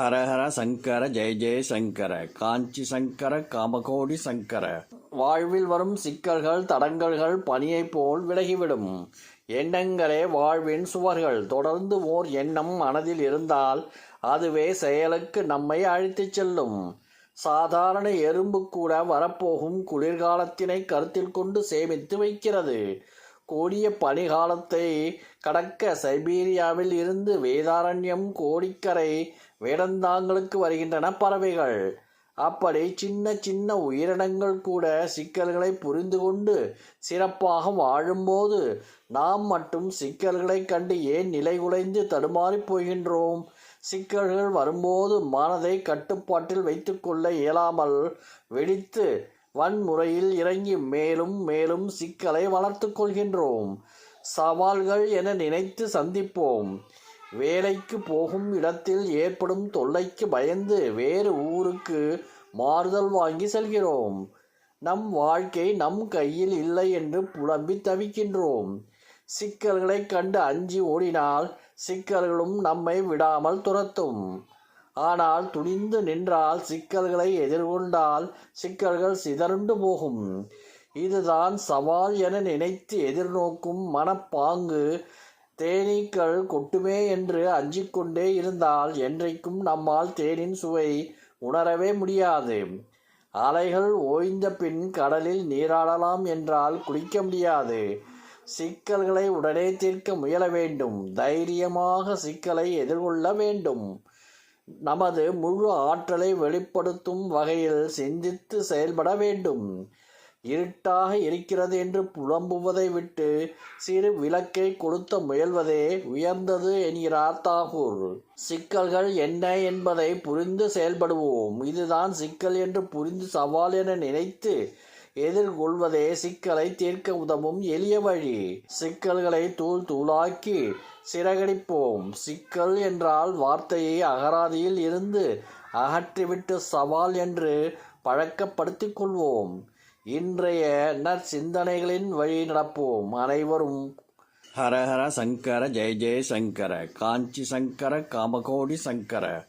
ஹரஹர சங்கர ஜெய ஜெய சங்கர காஞ்சி சங்கர காமகோடி சங்கர. வாழ்வில் வரும் சிக்கல்கள் தடங்கல்கள் பனியைப் போல் விலகிவிடும். எண்ணங்களே வாழ்வின் சுவர்கள். தொடர்ந்து ஓர் எண்ணம் மனதில் இருந்தால் அதுவே செயலுக்கு நம்மை அழைத்துச் செல்லும். சாதாரண எறும்பு கூட வரப்போகும் குளிர்காலத்தினை கருத்தில் கொண்டு சேமித்து வைக்கிறது. கோடிய பனிகாலத்தை கடக்க சைபீரியாவில் இருந்து வேதாரண்யம் கோடிக்கரை வேடந்தாங்களுக்கு வருகின்றன பறவைகள். அப்படி சின்ன சின்ன உயிரினங்கள் கூட சிக்கல்களை புரிந்து கொண்டு சிறப்பாக வாழும்போது நாம் மட்டும் சிக்கல்களைக் கண்டு ஏன் நிலை குலைந்து தடுமாறிப் போகின்றோம்? சிக்கல்கள் வரும்போது மனதை கட்டுப்பாட்டில் வைத்துக்கொள்ள இயலாமல் வெடித்து வன்முறையில் இறங்கி மேலும் மேலும் சிக்கலை வளர்த்து கொள்கின்றோம். சவால்கள் என நினைத்து சந்திப்போம். வேலைக்கு போகும் இடத்தில் ஏற்படும் தொல்லைக்கு பயந்து வேறு ஊருக்கு மாறுதல் வாங்கி செல்கிறோம். நம் வாழ்க்கை நம் கையில் இல்லை என்று புலம்பி தவிக்கின்றோம். சிக்கல்களைக் கண்டு அஞ்சி ஓடினால் சிக்கல்களும் நம்மை விடாமல் துரத்தும். ஆனால் துணிந்து நின்றால் சிக்கல்களை எதிர்கொண்டால் சிக்கல்கள் சிதறுண்டு போகும். இதுதான் சவால் என நினைத்து எதிர்நோக்கும் மனப்பாங்கு. தேனீக்கள் கொட்டுமே என்று அஞ்சிக்கொண்டே இருந்தால் என்றைக்கும் நம்மால் தேனின் சுவை உணரவே முடியாது. அலைகள் ஓய்ந்த பின் கடலில் நீராடலாம் என்றால் குளிக்க முடியாது. சிக்கல்களை உடனே தீர்க்க முயல வேண்டும். தைரியமாக சிக்கலை எதிர்கொள்ள வேண்டும். நமது முழு ஆற்றலை வெளிப்படுத்தும் வகையில் சிந்தித்து செயல்பட வேண்டும். இருட்டாக இருக்கிறது என்று புலம்புவதை விட்டு சிறு விளக்கை கொளுத்த முயல்வதே உயர்ந்தது என்கிறார் தாகூர் சிக்கல்கள் என்ன என்பதை புரிந்து செயல்படுவோம். இதுதான் சிக்கல் என்று புரிந்து சவால் என நினைத்து எதிர்கொள்வதே சிக்கலை தீர்க்க உதவும் எளிய வழி. சிக்கல்களை தூள் தூளாக்கி சிறகடிப்போம். சிக்கல் என்றால் வார்த்தையை அகராதியில் இருந்து அகற்றிவிட்டு சவால் என்று பழக்கப்படுத்திக் கொள்வோம். இன்றைய நற்சிந்தனைகளின் வழி நடப்போம். அனைவரும் ஹரஹர சங்கர ஜெய ஜெய சங்கர காஞ்சி சங்கர காமகோடி சங்கர.